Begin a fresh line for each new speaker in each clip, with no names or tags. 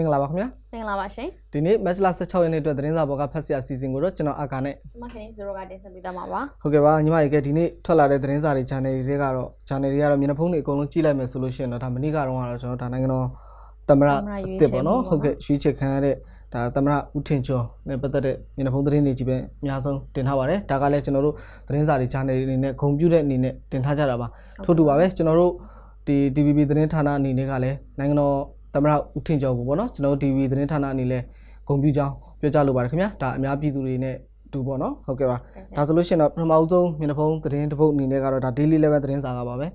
မင်္ဂလာပါခင်ဗျာ
မင်္ဂလာပါရှင်
ဒီနေ့ match လာ16ရက်နေ့အတွက်သတင်းစာပေါ်ကဖတ်စရာအစီအစဉ်ကိုတော့ကျွန်တော်အာကာနဲ့
ကျွန်မခင်ဇိုရိုကတင်ဆက်ပေးသွားမှာပါ
ဟုတ်ကဲ့ပါညီမရေကဒီနေ့ထွက်လာတဲ့သတင်းစာတွေ channel တွေကတော့ channel တွေကတော့မျက်နှာဖုံးတွေအကုန်လုံးကြည့်လိုက်မယ်ဆိုလို့ရှိရင်တော့ဒါမနေ့ကတော့ကတော့ကျွန်တော်ဒါနိုင်ငံတော်သမရတစ်ပေါ့နော်ဟုတ်ကဲ့ရွေးချယ်ခံရတဲ့ဒါသမရဦးထင်ကျော်နဲ့ပတ်သက်တဲ့မျက်နှာဖုံးသတင်းတွေကြီးပဲအများဆုံးတင်ထားပါတယ်ဒါကလည်းကျွန်တော်တို့သတင်းစာတွေ channel တွေအနေနဲ့ဂုံပြူတဲ့အနေနဲ့တင်ထားကြတာပါထို့တူပါပဲကျွန်တော်တို့ဒီ DVB သတင်းဌာနအနေနဲ့ကလည်းနိုင်ငံတော် သမရဦးထင်ကျော်ကိုပေါ့နော်ကျွန်တော်တို့ DVB သတင်းဌာနအနေနဲ့ဂုံပြူကြောင်းပြောကြလိုပါတယ်ခင်ဗျာဒါအများပြည်သူတွေနဲ့တူပေါ့နော်ဟုတ်ကဲ့ပါဒါဆိုလို့ရှိရင်တော့ပထမဦးဆုံးမျက်နှာဖုံးသတင်းတစ်ပုဒ်အနေနဲ့ကတော့ဒါ daily level သတင်းစာကပါပဲ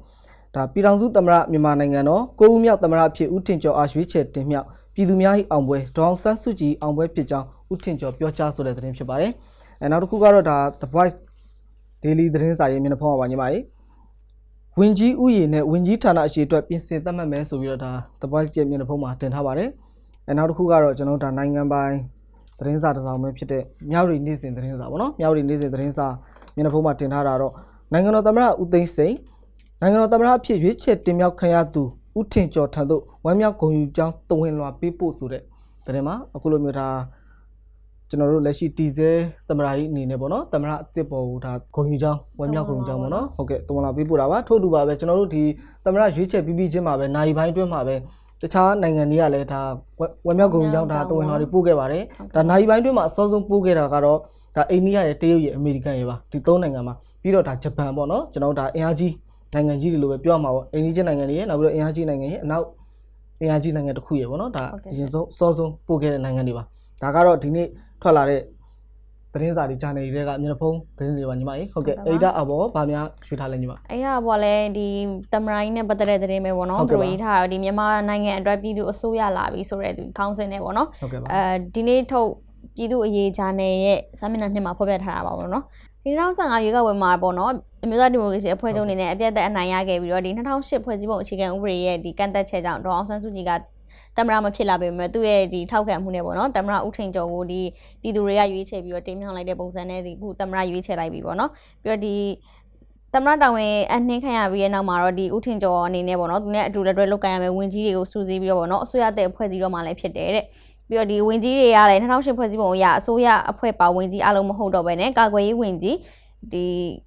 ဒါပြည်ထောင်စုသမရမြန်မာနိုင်ငံတော်ကိုဦးမြောက်သမရဖြစ်ဦးထင်ကျော်အားရွေးချယ်တင်မြှောက်ပြည်သူများ၏အောင်ပွဲဒေါအောင်ဆန်းစုကြည်အောင်ပွဲဖြစ်ကြောင်းဦးထင်ကျော်ပြောကြားဆိုတဲ့သတင်းဖြစ်ပါတယ်အဲနောက်တစ်ခုကတော့ဒါ The Voice daily သတင်းစာရဲ့မျက်နှာဖုံးပါညီမကြီး ဝင်ကြီးဥယျာဉ်နဲ့ဝင်ကြီးဌာနအရှိအတွက်ပြင်ဆင်သတ်မှတ်မယ်ဆိုပြီးတော့ဒါ The Voice ရဲ့မျက်နှာဖုံးမှာတင်ထားပါတယ်အဲနောက်တစ်ခုကတော့ကျွန်တော်တို့ဒါနိုင်ငံပိုင်သတင်းစာတစ်စောင်ပဲဖြစ်တဲ့မြောက်ရီနေ့စဉ်သတင်းစာပေါ့နော်မြောက်ရီနေ့စဉ်သတင်းစာမျက်နှာဖုံးမှာတင်ထားတာတော့နိုင်ငံတော်သမ္မတဦးသိန်းစိန်နိုင်ငံတော်သမ္မတအဖြစ်ရွေးချယ်တင်မြှောက်ခံရသူဦးထင်ကျော်ထံသို့ဝမ်းမြောက်ဂုဏ်ယူကြောင်းတဝင်လွှာပေးပို့ဆိုတဲ့သတင်းမှာအခုလိုမျိုးဒါ ကျွန်တော်တို့လက်ရှိတည်ဆဲသမ္မတကြီးအနေနဲ့ပေါ့နော်သမ္မတအစ်စ်ပေါ်ကိုဒါဂုဏ်ယူကြောင်းဝမ်းမြောက်ဂုဏ်ယူကြောင်းပေါ့နော်ဟုတ်ကဲ့တဝင်လွှာပေးပို့တာပါထို့တူပါပဲကျွန်တော်တို့ဒီသမ္မတရွေးချယ်ပြီးပြီးချင်းမှာပဲနိုင်ပိုင်းအတွင်းမှာပဲတခြားနိုင်ငံတွေကလည်းဒါဝမ်းမြောက်ဂုဏ်ယူကြောင်းဒါတဝင်လွှာတွေပို့ခဲ့ပါတယ်ဒါနိုင်ပိုင်းတွင်းမှာအစောဆုံးပို့ခဲ့တာကတော့ဒါအိန္ဒိယရဲ့တရုတ်ရဲ့အမေရိကန်ရဲ့ပါဒီသုံးနိုင်ငံမှာပြီးတော့ဒါဂျပန်ပေါ့နော်ကျွန်တော်တို့ဒါအင်အားကြီးနိုင်ငံကြီးတွေလိုပဲပြောရမှာပေါ့အိန္ဒိယနိုင်ငံတွေရဲ့နောက်ပြီးတော့အင်အားကြီးနိုင်ငံရဲ့အနောက် အင်အားကြီးနိုင်ငံတစ်ခုရဲ့ပေါ့နော်ဒါအရင်ဆုံးအစောဆုံးပို့ခဲ့တဲ့နိုင်ငံတွေပါဒါကတော့ဒီနေ့ထွက်လာတဲ့သတင်းစာတွေ channel တွေကမျက်နှာဖုံးသတင်းတွေပါညီမကြီးဟုတ်ကဲ့အဲ့ဒါအဘောဗာများရွှေထားလဲညီမ
အဲ့ဒါပေါ့လေဒီတမရိုင်းနဲ့ပတ်သက်တဲ့သတင်းပဲပေါ့နော်
ဟုတ်ကဲ့
သူ
ပါ
တို့ရေးထားတာဒီမြန်မာနိုင်ငံအတွက်ပြည်သူအစိုးရလာပြီဆိုတဲ့ဒီခေါင်းစဉ်နဲ့ပေါ့နော်
ဟုတ်ကဲ့ပါ
အဲဒီနေ့ထုတ် ပြည်သူအရေးဂျာနယ်ရဲ့စာမျက်နှာနှစ်မှာဖော်ပြထားတာပါပေါ့နော်ဒီ2015ရွေးကောက်ပွဲမှာပေါ့နော်အမျိုးသားဒီမိုကရေစီအဖွဲ့ချုပ်အနေနဲ့အပြတ်သက်အနိုင်ရခဲ့ပြီးတော့ဒီ2008ဖွဲ့စည်းပုံအခြေခံဥပဒေရဲ့ဒီကန့်သက်ချက်ကြောင့်ဒေါအောင်ဆန်းစုကြည်ကတမရမဖြစ်လာပေမဲ့သူ့ရဲ့ဒီထောက်ခံမှုနဲ့ပေါ့နော်တမရဥထိန်ကျော်ကိုဒီပြည်သူတွေကရွေးချယ်ပြီးတော့တင်မြှောက်လိုက်တဲ့ပုံစံနဲ့ဒီအခုတမရရွေးချယ်လိုက်ပြီပေါ့နော်ပြီးတော့ဒီတမရတောင်ဝင်အနှင်းခံရပြီးတဲ့နောက်မှာတော့ဒီဥထင်ကျော်အနေနဲ့ပေါ့နော်သူနဲ့အတူလက်တွဲလုပ်ကိုင်ရမယ်ဝင်ကြီးတွေကိုစူးစီးပြီးတော့ပေါ့နော်အစိုးရတဲ့အဖွဲ့အစည်းတော့မှလည်းဖြစ်တယ်တဲ့ ပြီးတော့ဒီဝင်ကြီးတွေကလည်း2008ဖွဲ့စည်းပုံအရအစိုးရအဖွဲ့ပါဝင်ကြီးအလုံးမဟုတ်တော့ဘဲနဲ့ကာကွယ်ရေးဝင်ကြီးဒီ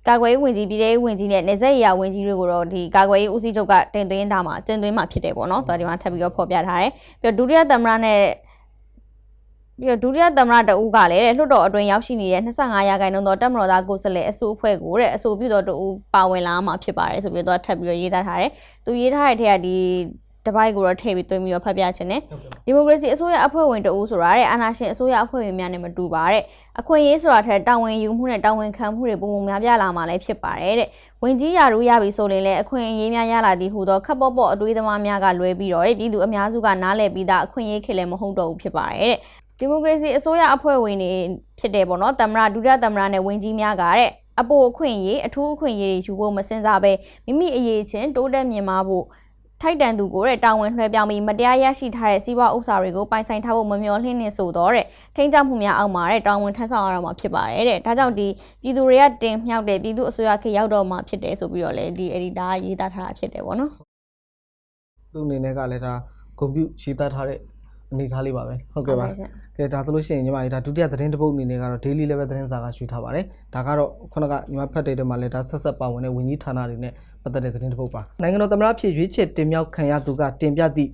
ကာကွယ်ရေးဝင်ကြီးပြည်ထောင်ရေးဝင်ကြီးနဲ့နေဆက်ရေးရဝင်ကြီးတွေကိုတော့ဒီကာကွယ်ရေးဦးစီးချုပ်ကတင်သွင်းတာမှာတင်သွင်းမှာဖြစ်တယ်ပေါ့နော်။တော်ဒီမှာထပ်ပြီးတော့ဖော်ပြထားတယ်။ပြီးတော့ဒုတိယသမ္မတနဲ့ပြီးတော့ဒုတိယသမ္မတတဦးကလည်းတဲ့လွှတ်တော်အတွင်းရောက်ရှိနေတဲ့25ရာခိုင်နှုန်းသောတက်မတော်သားကိုယ်စားလှယ်အစိုးအဖွဲ့ကိုတဲ့အစိုးပြုတော်တဦးပါဝင်လာမှာဖြစ်ပါတယ်ဆိုပြီးတော့ထပ်ပြီးတော့ရေးသားထားတယ်။သူရေးထားတဲ့ထက်ကဒီ တပိုက်ကိုတော့ထည့်ပြီးသွင်းပြီးတော့ဖတ်ပြခြင်းနဲ့ဒီမိုကရေစီအစိုးရအဖွဲ့ဝင်တဦးဆိုတာတဲ့အာဏာရှင်အစိုးရအဖွဲ့ဝင်များနဲ့မတူပါတဲ့အခွင့်အရေးဆိုတာထက်တာဝန်ယူမှုနဲ့တာဝန်ခံမှုတွေပုံပုံများပြားလာမှလည်းဖြစ်ပါတယ်တဲ့ဝင်ကြီးရာထူးရပြီဆိုရင်လည်းအခွင့်အရေးများရလာသည်ဟူသောခပ်ပေါ့ပေါ့အတွေးသမားများကလွဲပြီးတော့တဲ့ပြည်သူအများစုကနားလည်ပြီးသားအခွင့်အရေးခေလည်းမဟုတ်တော့ဘူးဖြစ်ပါတယ်တဲ့ဒီမိုကရေစီအစိုးရအဖွဲ့ဝင်တွေဖြစ်တယ်ပေါ့နော်သမ္မတဒုတိယသမ္မတနဲ့ဝင်ကြီးများကတဲ့အပိုအခွင့်အရေးအထူးအခွင့်အရေးတွေယူဖို့မစင်စားပဲမိမိအရေးချင်းတိုးတက်မြင့်မားဖို့ ထိုက်တန်သူကိုတဲ့တာဝန်လွှဲပြောင်းပြီးမတရားရရှိထားတဲ့စီးပွားဥစ္စာတွေကိုပိုင်ဆိုင်ထားဖို့မမျှော်လင့်နေဆိုတော့တဲ့ထိန်းချောက်မှုများအောက်မှာတဲ့တာဝန်ထမ်းဆောင်ရတော့မှာဖြစ်ပါတယ်တဲ့ဒါကြောင့်ဒီပြည်သူတွေကတင်မြှောက်တဲ့ပြည်သူအစိုးရခေတ်ရောက်တော့မှာဖြစ်တယ်ဆိုပြီးတော့လေဒီ editor ရေးသားထားတာဖြစ်တယ်ပေါ့နော်
သူ့အနေနဲ့ကလည်းဒါဂုံပြူရေးသားထားတဲ့ အနေအထားလေးပါပဲဟုတ်ကဲ့ပါ
ရှင်
ကဲဒါဆိုလို့ရှိရင်ညီမကြီးဒါဒုတိယသတင်းတစ်ပုဒ်အနေနဲ့ကတော့ daily level သတင်းစာကရွှေထားပါတယ်ဒါကတော့ခုနကညီမဖတ်တဲ့တဲမှာလည်းဒါဆက်ဆက်ပါဝင်တဲ့ဝင်ကြီးဌာနတွေနဲ့ပတ်သက်တဲ့သတင်းတစ်ပုဒ်ပါနိုင်ငံတော်သမ္မတဖြစ်ရွေးချယ်တင်မြှောက်ခံရသူကတင်ပြသည့်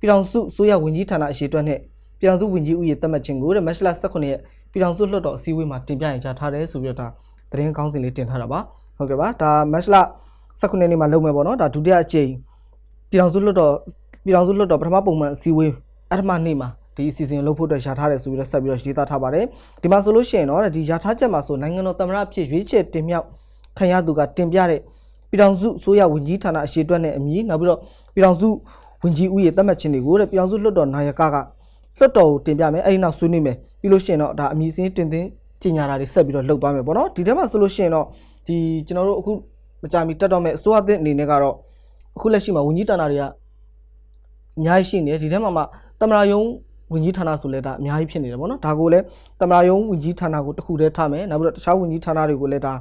ပြည်ထောင်စုအစိုးရဝင်ကြီးဌာနအရှိအတွက်နဲ့ပြည်ထောင်စုဝင်ကြီးဦးရေသတ်မှတ်ခြင်းကိုတဲ့မတ်လ18ရက်ပြည်ထောင်စုလွှတ်တော်အစည်းအဝေးမှာတင်ပြရင်ကြားထားတယ်ဆိုပြီးတော့ဒါသတင်းကောင်းစဉ်လေးတင်ထားတာပါဟုတ်ကဲ့ပါဒါမတ်လ18ရက်နေ့မှာလုပ်မယ်ပေါ့နော်ဒါဒုတိယအကြိမ်ပြည်ထောင်စုလွှတ်တော်ပြည်ထောင်စုလွှတ်တော်ပထမပုံမှန်အစည်းအဝေး အထမနေ့မှာဒီအစီအစဉ်လုပ်ဖို့အတွက်ရှာထားတယ်ဆိုပြီးတော့ဆက်ပြီးတော့ရေးသားထားပါတယ်ဒီမှာဆိုလို့ရှိရင်တော့ဒီယာထားချက်မှာဆိုနိုင်ငံတော်သမ္မတဖြစ်ရွေးချယ်တင်မြှောက်ခံရသူကတင်ပြတဲ့ပြည်ထောင်စုအစိုးရဝန်ကြီးဌာနအရှိအတွက်နဲ့အမည်နောက်ပြီးတော့ပြည်ထောင်စုဝန်ကြီးဦးရေသတ်မှတ်ခြင်းတွေကိုတဲ့ပြည်ထောင်စုလွှတ်တော်နာယကကလွှတ်တော်ကိုတင်ပြမယ်အဲ့ဒီနောက်ဆွေးနွေးမယ်ပြီးလို့ရှိရင်တော့ဒါအမည်စင်းတင်သွင်းကြီးညာတာတွေဆက်ပြီးတော့လှုပ်သွားမယ်ပေါ့နော်ဒီထဲမှာဆိုလို့ရှိရင်တော့ဒီကျွန်တော်တို့အခုမကြာမီတက်တော့မဲ့အစိုးရအသစ်အနေနဲ့ကတော့အခုလက်ရှိမှာဝန်ကြီးဌာနတွေကအများကြီးရှိနေတယ်ဒီထဲမှာမှ တမရာယုံဝင်ကြီးဌာနဆိုလဲဒါအများကြီးဖြစ်နေတယ်ဗောနော်ဒါကိုလည်းတမနာယုံဝင်ကြီးဌာနကိုတစ်ခုတည်းထားမယ်နောက်ပြီးတော့တခြားဝင်ကြီးဌာနတွေကိုလည်းဒါ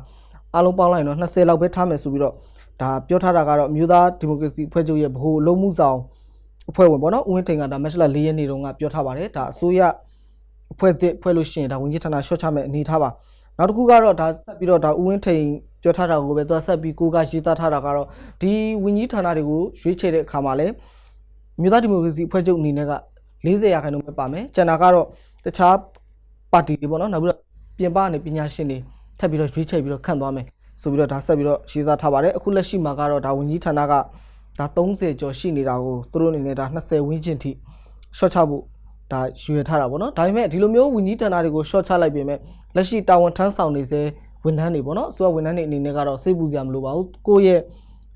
အားလုံးပေါင်းလိုက်ရင်တော့20လောက်ပဲထားမယ်ဆိုပြီးတော့ဒါပြောထားတာကတော့အမျိုးသားဒီမိုကရေစီအဖွဲ့ချုပ်ရဲ့ဗဟိုအလုံးမှုဆောင်အဖွဲ့ဝင်ပေါ့နော်ဦးဝင်းထိန်ကဒါမက်စလာ၄ရက်နေ့တုန်းကပြောထားပါတယ်ဒါအစိုးရအဖွဲ့သစ်ဖွဲ့လို့ရှိရင်ဒါဝန်ကြီးဌာနရှော့ချမဲ့အနေထားပါနောက်တစ်ခုကတော့ဒါဆက်ပြီးတော့ဒါဦးဝင်းထိန်ပြောထားတာကိုပဲသူကဆက်ပြီးကိုကရေးသားထားတာကတော့ဒီဝန်ကြီးဌာနတွေကိုရွေးချယ်တဲ့အခါမှာလည်း မြို့သားဒီမိုကရေစီအဖွဲ့ချုပ်အနေနဲ့က40ရာခိုင်နှုန်းပဲပါမယ်ကျန်တာကတော့တခြားပါတီတွေပေါ့နော်နောက်ပြီးတော့ပြင်ပကနေပညာရှင်တွေထပ်ပြီးတော့ရွေးချယ်ပြီးတော့ခန့်သွားမယ်ဆိုပြီးတော့ဒါဆက်ပြီးတော့ရေးသားထားပါတယ်အခုလက်ရှိမှာကတော့ဒါဝန်ကြီးဌာနကဒါ30ကျော်ရှိနေတာကိုသူတို့အနေနဲ့ဒါ20ဝန်းကျင်ထိရှော့ချဖို့ဒါရွေထားတာပေါ့နော်ဒါပေမဲ့ဒီလိုမျိုးဝန်ကြီးဌာနတွေကိုရှော့ချလိုက်ပြင်မဲ့လက်ရှိတာဝန်ထမ်းဆောင်နေစေဝန်ထမ်းတွေပေါ့နော်အစိုးရဝန်ထမ်းတွေအနေနဲ့ကတော့စိတ်ပူစရာမလိုပါဘူးကိုယ့်ရဲ့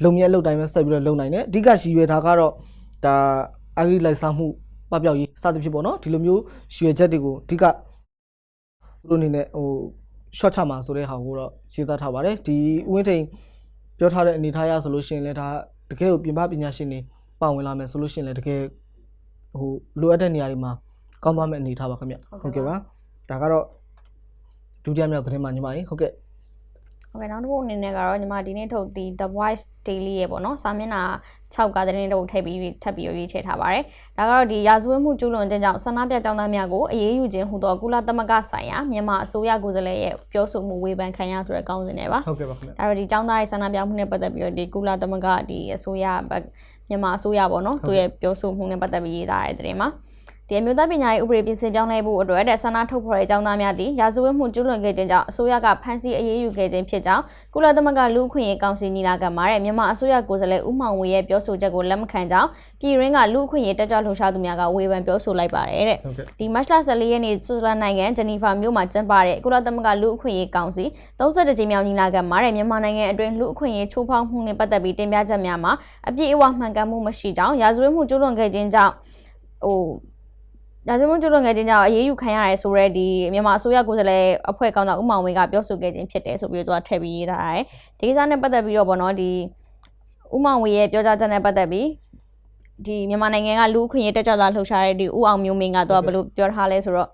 လုံမြတ်လုပ်တိုင်းပဲဆက်ပြီးတော့လုပ်နိုင်တယ်အဓိကရည်ရွယ်တာကတော့ ဒါအဂရိလိုက်စားမှုပပျောက်ရေးစသဖြင့်ပေါ့နော်ဒီလိုမျိုးရည်ရွယ်ချက်တွေကိုအဓိကသူတို့အနေနဲ့ဟိုရှော့ချမှာဆိုတဲ့ဟာကိုတော့ရှင်းသတ်ထားပါတယ်ဒီဦးဝင်းထိန်ပြောထားတဲ့အနေထားအရဆိုလို့ရှိရင်လည်းဒါတကယ်ကိုပြင်ပပညာရှင်တွေပါဝင်လာမယ်ဆိုလို့ရှိရင်လည်းတကယ်ဟိုလိုအပ်တဲ့နေရာတွေမှာကောင်းသွားမယ့်အနေထားပါခင်ဗျဟုတ်ကဲ့ပါဒါကတော့ဒုတိယမြောက်သတင်းမှာညီမကြီးဟုတ်ကဲ့
ဟုတ်ကဲ့နောက်တစ်ခုအနေနဲ့ကတော့ညီမဒီနေ့ထုတ်ဒီ The Voice Daily ရေပေါ့နော်စာမျက်နှာ6ကသတင်းတစ်ပုဒ်ထည့်ပြီးထပ်ပြီးရွေးချယ်ထားပါတယ်ဒါကတော့ဒီရာဇဝတ်မှုကျူးလွန်ခြင်းကြောင့်ဆန္ဒပြကြောင်းသားများကိုအရေးယူခြင်းဟူသောကုလသမဂ္ဂဆိုင်ရာမြန်မာအစိုးရကိုယ်စားလှယ်ရဲ့ပြောဆိုမှုဝေဖန်ခံရဆိုတဲ့ကောင်းစဉ်တွေပါ
ဟုတ်ကဲ့ပါခင်ဗျ
ဒါတော့ဒီចောင်းသားရဲ့ဆန္ဒပြမှုနဲ့ပတ်သက်ပြီးတော့ဒီကုလသမဂ္ဂဒီအစိုးရဘက်မြန်မာအစိုးရပေါ့နော်သူရဲ့ပြောဆိုမှုနဲ့ပတ်သက်ပြီးရေးသားတဲ့တဲ့မှာ ဒီအမျိုးသားပညာရေးဥပဒေပြင်ဆင်ပြောင်းလဲဖို့အတွက်တဲ့ဆန္ဒထုတ်ဖော်တဲ့ចောင်းသားများသည်ရာဇဝတ်မှုကျူးလွန်ခဲ့ခြင်းကြောင့်အစိုးရကဖမ်းဆီးအရေးယူခဲ့ခြင်းဖြစ်ကြောင်းကုလသမဂ္ဂလူ့အခွင့်အရေးကောင်စီညီလာခံမှာတဲ့မြန်မာအစိုးရကိုယ်စားလှယ်ဦးမောင်ဝေရဲ့ပြောဆိုချက်ကိုလက်မခံကြောင်းပြည်ရင်းကလူ့အခွင့်အရေးတက်ကြွလှုပ်ရှားသူများကဝေဖန်ပြောဆိုလိုက်ပါတယ်တဲ့
ဟုတ်ကဲ့
ဒီမတ်လ14ရက်နေ့ဆွစ်ဇာလန်နိုင်ငံဂျနီဖာမြို့မှာကျင်းပတဲ့ကုလသမဂ္ဂလူ့အခွင့်အရေးကောင်စီ32ကြိမ်မြောက်ညီလာခံမှာတဲ့မြန်မာနိုင်ငံအတွင်းလူ့အခွင့်အရေးချိုးဖောက်မှုနဲ့ပတ်သက်ပြီးတင်ပြချက်များမှာအပြည့်အဝမှန်ကန်မှုမရှိကြောင်းရာဇဝတ်မှုကျူးလွန်ခဲ့ခြင်းကြောင့်ဟို ရာဇဝတ်မှုကျူးလွန်ခဲ့ခြင်းကြောင့်အရေးယူခံရတယ်ဆိုရဲဒီမြန်မာအစိုးရကိုယ်စားလှယ်အဖွဲ့ကောင်ဆောင်ဦးမောင်ဝင်းကပြောဆိုခဲ့ခြင်းဖြစ်တယ်ဆိုပြီးတော့သူကထည့်ပြီးရေးထားတယ်ဒီကိစ္စနဲ့ပတ်သက်ပြီးတော့ဗောနော်ဒီဦးမောင်ဝင်းရဲ့ပြောကြားချက်နဲ့ပတ်သက်ပြီးဒီမြန်မာနိုင်ငံကလူအခွင့်အရေးတက်ကြွတာလှုပ်ရှားတဲ့ဒီဦးအောင်မျိုးမင်းကတော့ဘယ်လိုပြောထားလဲဆိုတော့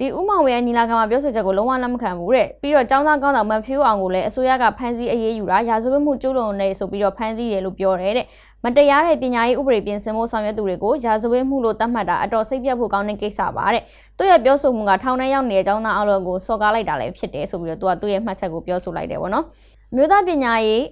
ဒီဦးမောင်ဝဲညီလာခံမှာပြောဆိုချက်ကိုလုံးဝလက်မခံဘူးတဲ့ပြီးတော့ចောင်းသားကောင်းဆောင်မဖြူအောင်ကိုလည်းအစိုးရကဖမ်းဆီးအရေးယူတာရာဇဝတ်မှုကျူးလွန်နေဆိုပြီးတော့ဖမ်းဆီးတယ်လို့ပြောတယ်တဲ့မတရားတဲ့ပညာရေးဥပဒေပြင်ဆင်ဖို့ဆောင်ရွက်သူတွေကိုရာဇဝတ်မှုလို့သတ်မှတ်တာအတော်စိတ်ပြတ်ဖို့ကောင်းတဲ့ကိစ္စပါတဲ့သူ့ရဲ့ပြောဆိုမှုကထောင်ထဲရောက်နေတဲ့ចောင်းသားအောင်လို့ကိုစော်ကားလိုက်တာလည်းဖြစ်တယ်ဆိုပြီးတော့သူကသူ့ရဲ့မှတ်ချက်ကိုပြောဆိုလိုက်တယ်ဗောနော်အမျိုးသားပညာရေး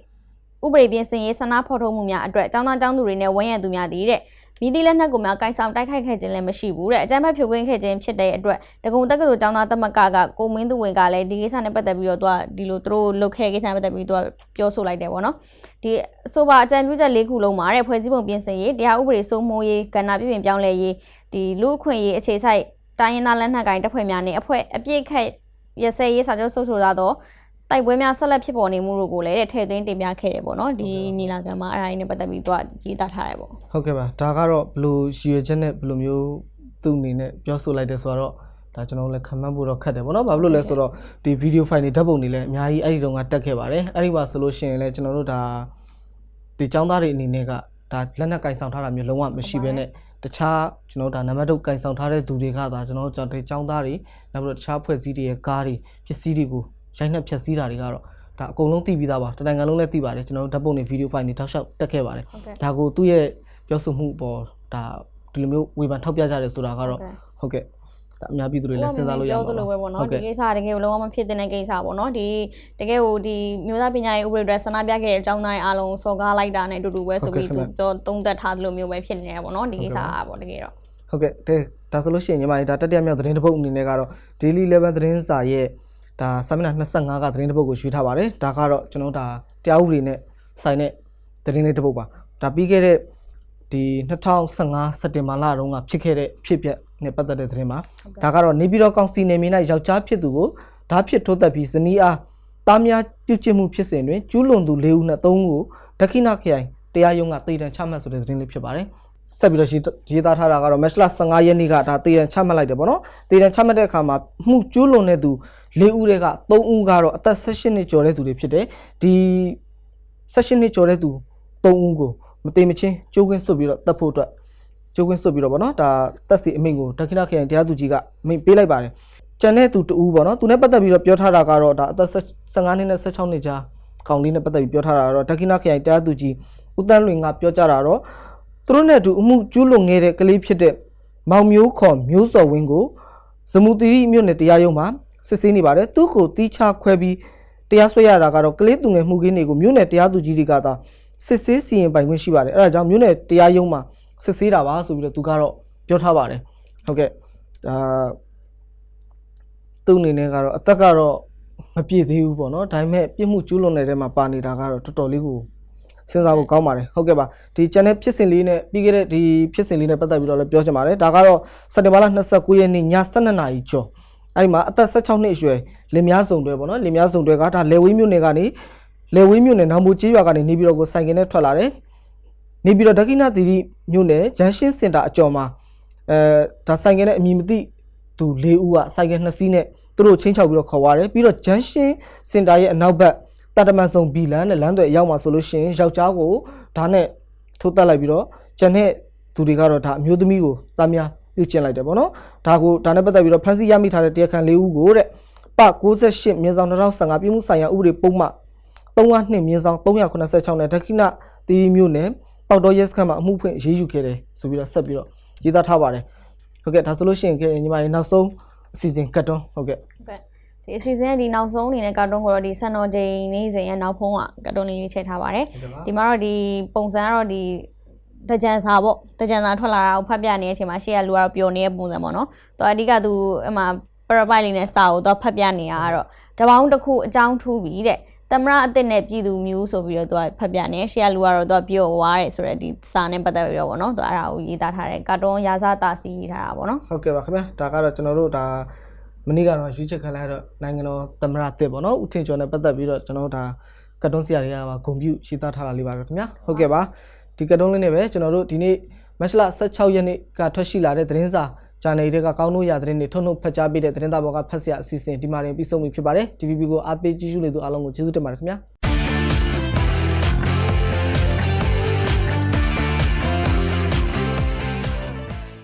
ဥပဒေပြင်ဆင်ရေးဆန္ဒဖော်ထုတ်မှုများအတွက်ចောင်းသားចောင်းသူတွေနဲ့ဝန်းရံသူများသည်တဲ့ မိသီးလက်နက်ကိုများကိုင်ဆောင်တိုက်ခိုက်ခဲ့ခြင်းလည်းမရှိဘူးတဲ့အကြမ်းဖက်ဖြိုခွင်းခဲ့ခြင်းဖြစ်တဲ့အတွက်တကုံတက္ကသိုလ်ကျောင်းသားသမဂ္ဂကကိုမင်းသူဝင်ကလည်းဒီကိစ္စနဲ့ပတ်သက်ပြီးတော့သူကဒီလိုသူတို့လုပ်ခဲ့တဲ့ကိစ္စနဲ့ပတ်သက်ပြီးသူကပြောဆိုလိုက်တယ်ပေါ့နော်ဒီအဆိုပါအကြံပြုချက်၄ခုလုံးမှာတဲ့ဖွဲ့စည်းပုံပြင်ဆင်ရေးတရားဥပဒေစိုးမိုးရေးကဏ္ဍပြည်ပြင်ပြောင်းလဲရေးဒီလူအခွင့်ရေးအခြေစိုက်တိုင်းရင်းသားလက်နက်ကိုင်တပ်ဖွဲ့များနဲ့အဖွဲ့အပြစ်ခတ်ရစဲရေးစာချုပ်ဆိုဆိုထားတော့ တိုက်ပွဲများဆက်လက်ဖြစ်ပေါ်နေမှုတို့ကိုလည်းတဲ့ထည့်သွင်းတင်ပြခဲ့တယ်ပေါ့နော်ဒီညီလာခံမှာအဲ့ဒါလေးနဲ့ပတ်သက်ပြီးသူကရေးသားထားတယ်ပေါ့
ဟုတ်ကဲ့ပါဒါကတော့ဘယ်လိုရည်ရွယ်ချက်နဲ့ဘယ်လိုမျိုးသူ့အနေနဲ့ပြောဆိုလိုက်တယ်ဆိုတော့ဒါကျွန်တော်တို့လည်းခံမှန်းဖို့တော့ခက်တယ်ဗောနော်ဘာဖြစ်လို့လဲဆိုတော့ဒီဗီဒီယိုဖိုင်တွေဓာတ်ပုံတွေလည်းအများကြီးအဲ့ဒီတုန်းကတက်ခဲ့ပါတယ်အဲ့ဒီမှာဆိုလို့ရှိရင်လည်းကျွန်တော်တို့ဒါဒီចောင်းသားတွေအနေနဲ့ကဒါလက်နက်ကင်ဆောင်ထားတာမျိုးလုံးဝမရှိဘဲနဲ့တခြားကျွန်တော်တို့ဒါနံပါတ်တုတ်ကင်ဆောင်ထားတဲ့သူတွေကသာကျွန်တော်တို့ဒီចောင်းသားတွေနောက်ပြီးတော့တခြားဖွဲ့စည်းတွေရဲ့ကားတွေပစ္စည်းတွေကို ရိုက်နှက်ဖျက်ဆီးတာတွေကတော့ဒါအကုန်လုံးသိပြီးသားပါတနိုင်ငံလုံးလည်းသိပါတယ်ကျွန်တော်တို့ဓာတ်ပုံတွေဗီဒီယိုဖိုင်တွေတောက်လျှောက်တက်ခဲ့ပါတယ်
ဟုတ်ကဲ့
ဒါကိုသူ့ရဲ့ပြောဆိုမှုပေါ်ဒါဒီလိုမျိုးဝေဖန်ထောက်ပြကြတယ်ဆိုတာကတော့
ဟုတ်ကဲ့
ဟုတ်ကဲ့ဒါအများပြည်သူတွေလည်းစဉ်းစားလို့ရမှာ
ပြောသလိုပဲပေါ့နော်
ဟုတ်
ဒီ
ကဲ့
ကိစ္စကတကယ်ကိုလုံးဝမဖြစ်တဲ့ကိစ္စပေါ့နော်ဒီတကယ်ကိုဒီမျိုးသားပညာရေးဥပဒေအတွက်ဆန္ဒပြခဲ့တဲ့အကြောင်းသားတွေအားလုံးစော်ကားလိုက်တာနဲ့အတူတူပဲဆိုပြီးသူတော့တုံးသက်ထားသလိုမျိုးပဲဖြစ်နေတယ်ပေါ့နော်ဒီကိစ္စကပေါ့တကယ်တော့
ဟုတ်ကဲ့တဲ့ဒါဆိုလို့ရှိရင်ညီမလေးဒါတတိယမြောက်သတင်းတစ်ပုဒ်အနေနဲ့ကတော့ Daily Level သတင်းစာရဲ့ ဒါစာမျက်နှာ25ကသတင်းတစ်ပုဒ်ကိုရွှေ့ထားပါတယ်ဒါကတော့ကျွန်တော်ဒါတရားဥပဒေနဲ့ဆိုင်တဲ့သတင်းလေးတစ်ပုဒ်ပါဒါပြီးခဲ့တဲ့ဒီ2015စက်တင်ဘာလတုန်းကဖြစ်ခဲ့တဲ့ဖြစ်ပျက်နဲ့ပတ်သက်တဲ့သတင်းပါဒါကတော့နေပြည်တော်ကောင်စီနေမြေ၌ယောက်ျားဖြစ်သူကိုဓာတ်ဖြစ်ထိုးသက်ပြီးဇနီးအားတားများပြုတ်ချမှုဖြစ်စဉ်တွင်ကျူးလွန်သူ၄ဦးနဲ့၃ဦးကိုဒက္ခိဏခရိုင်တရားရုံးကတည်တံချမှတ်ဆိုတဲ့သတင်းလေးဖြစ်ပါတယ် ဆက်ပြီးတော့ရေးရေးသားထားတာကတော့မက်လ15ရက်နေ့ကဒါတည်တံချမှတ်လိုက်တယ်ပေါ့နော်တည်တံချမှတ်တဲ့အခါမှာမှုကျူးလွန်တဲ့သူ၄ဦးတွေက၃ဦးကတော့အသက်16နှစ်ကျော်တဲ့သူတွေဖြစ်တယ်ဒီ16နှစ်ကျော်တဲ့သူ၃ဦးကိုမတိမ်မချင်းကျိုးကွင်းဆွတ်ပြီးတော့တတ်ဖို့အတွက်ကျိုးကွင်းဆွတ်ပြီးတော့ဗောနော်ဒါတက်စီအမိန့်ကိုဒက္ခိဏခရိုင်တရားသူကြီးကအမိန့်ပေးလိုက်ပါတယ်ကျန်တဲ့သူတူဗောနော်သူနဲ့ပတ်သက်ပြီးတော့ပြောထားတာကတော့ဒါအသက်15နှစ်နဲ့16နှစ်ကြားကောင်လေးနဲ့ပတ်သက်ပြီးပြောထားတာကတော့ဒက္ခိဏခရိုင်တရားသူကြီးဦးတန်းလွင်ကပြောကြတာတော့ သူတို့နဲ့အတူအမှုကျူးလွန်ခဲ့တဲ့ကလေးဖြစ်တဲ့မောင်မျိုးခေါ်မျိုးစော်ဝင်းကိုဇမူတီရီမြို့နယ်တရားရုံးမှာစစ်ဆေးနေပါတယ်သူ့ကိုတီးခြားခွဲပြီးတရားစွဲရတာကတော့ကလေးသူငယ်မှုခင်းတွေကိုမြို့နယ်တရားသူကြီးတွေကသာစစ်ဆေးစီရင်ပိုင်ခွင့်ရှိပါတယ်အဲဒါကြောင့်မြို့နယ်တရားရုံးမှာစစ်ဆေးတာပါဆိုပြီးတော့သူကတော့ပြောထားပါတယ်ဟုတ်ကဲ့ဒါသူ့အနေနဲ့ကတော့အသက်ကတော့မပြည့်သေးဘူးပေါ့နော်ဒါပေမဲ့ပြစ်မှုကျူးလွန်တဲ့ထဲမှာပါနေတာကတော့တော်တော်လေးကို စဉ်းစားဖို့ကောင်းပါတယ်ဟုတ်ကဲ့ပါဒီ channel ဖြစ်စဉ်လေးနဲ့ပြီးခဲ့တဲ့ဒီဖြစ်စဉ်လေးနဲ့ပတ်သက်ပြီးတော့လည်းပြောချင်ပါတယ်ဒါကတော့စက်တင်ဘာလ29ရက်နေ့ည12နာရီကျော်အဲ့ဒီမှာအသက်16နှစ်အရွယ်လင်မယားစုံတွဲပေါ့နော်လင်မယားစုံတွဲကဒါလေဝင်းမြို့နယ်ကနေလေဝင်းမြို့နယ်နောင်မူကျေးရွာကနေနေပြီးတော့ကိုဆိုင်ကယ်နဲ့ထွက်လာတယ်နေပြီးတော့ဒက္ခိဏသီရိမြို့နယ်ဂျန်ရှင်းစင်တာအကျော်မှာအဲဒါဆိုင်ကယ်နဲ့အမည်မသိသူ၄ဦးကဆိုင်ကယ်နှစ်စီးနဲ့သူတို့ချင်းချောက်ပြီးတော့ခေါ်သွားတယ်ပြီးတော့ဂျန်ရှင်းစင်တာရဲ့အနောက်ဘက် တတမန်ဆောင်ဘီလန်နဲ့လမ်းတွေရောက်မှာဆိုလို့ရှိရင်ယောက်ျားကိုဒါနဲ့ထိုးတက်လိုက်ပြီးတော့ဂျန်နဲ့သူတွေကတော့ဒါအမျိုးသမီးကိုတားများပြုတ်ကျင်လိုက်တယ်ပေါ့နော်ဒါကိုဒါနဲ့ပတ်သက်ပြီးတော့ဖန်စီရမိထားတဲ့တရားခံ၄ဦးကိုတဲ့ပ68မြင်းဆောင်2015ပြည်မှုဆိုင်ရာဥပဒေပုံမှန်32မြင်းဆောင်386နဲ့ဒက္ခိဏသီရိမြို့နယ်ပေါတော်ရဲစခန်းမှာအမှုဖွင့်ရေးယူခဲ့တယ်ဆိုပြီးတော့ဆက်ပြီးတော့ရေးသားထားပါတယ်ဟုတ်ကဲ့ဒါဆိုလို့ရှိရင်ကဲညီမရေနောက်ဆုံးအစီအစဉ်ကတ်တွန်းဟုတ်ကဲ့
ဟုတ်ကဲ့ ဒီအစီအစဉ်ကဒီနောက်ဆုံးအနေနဲ့ကာတွန်းကိုတော့ဒီစံတော်ချိန်နေ့စဉ်ရဲ့နောက်ဖုံးကကာတွန်းလေးရေးချထားပါတယ်ဒီမှာတော့ဒီပုံစံကတော့ဒီတကြံစာပေါ့တကြံစာထွက်လာတာကိုဖတ်ပြနေတဲ့အချိန်မှာရှေ့ကလူကတော့ပျော်နေတဲ့ပုံစံပေါ့နော်သူအဓိကသူအမှပရပိုက်လေးနဲ့စာကိုတော့ဖတ်ပြနေတာကတော့တပေါင်းတစ်ခုအကြောင်းထူးပြီးတဲ့တမရအစ်စ်နဲ့ပြည်သူမျိုးဆိုပြီးတော့သူကဖတ်ပြနေရှေ့ကလူကတော့သူကပြောဝါတယ်ဆိုတော့ဒီစာနဲ့ပတ်သက်ပြီးတော့ပေါ့နော်သူအဲ့ဒါကိုရေးသားထားတယ်ကာတွန်းရာဇတာစီရေးထားတာပေါ့နော်
ဟုတ်ကဲ့ပါခင်ဗျာဒါကတော့ကျွန်တော်တို့ဒါ မနေ့ကတော့ရွေးချက်ခံလိုက်ရတော့နိုင်ငံတော်သမ္မတတစ်ပေါ့နော်ဦးထင်ကျော်နဲ့ပတ်သက်ပြီးတော့ကျွန်တော်တို့ဒါကတ်တုံးဆရာတွေကပါဂုံပြုရှင်းသားထားတာလေးပါပဲခင်ဗျာဟုတ်ကဲ့ပါဒီကတ်တုံးလေးနဲ့ပဲကျွန်တော်တို့ဒီနေ့မတ်လ16ရက်နေ့ကထွက်ရှိလာတဲ့သတင်းစာဂျာနယ်တွေကကောင်းလို့ရသတင်းတွေထုတ်နှုတ်ဖတ်ကြားပေးတဲ့သတင်းသားဘောကဖတ်ဆရာအစီအစဉ်ဒီမှာတင်ပြီးဆုံးပြီဖြစ်ပါတယ် TVB ကိုအားပေးကြည့်ရှုနေသူအားလုံးကိုကျေးဇူးတင်ပါတယ်ခင်ဗျာ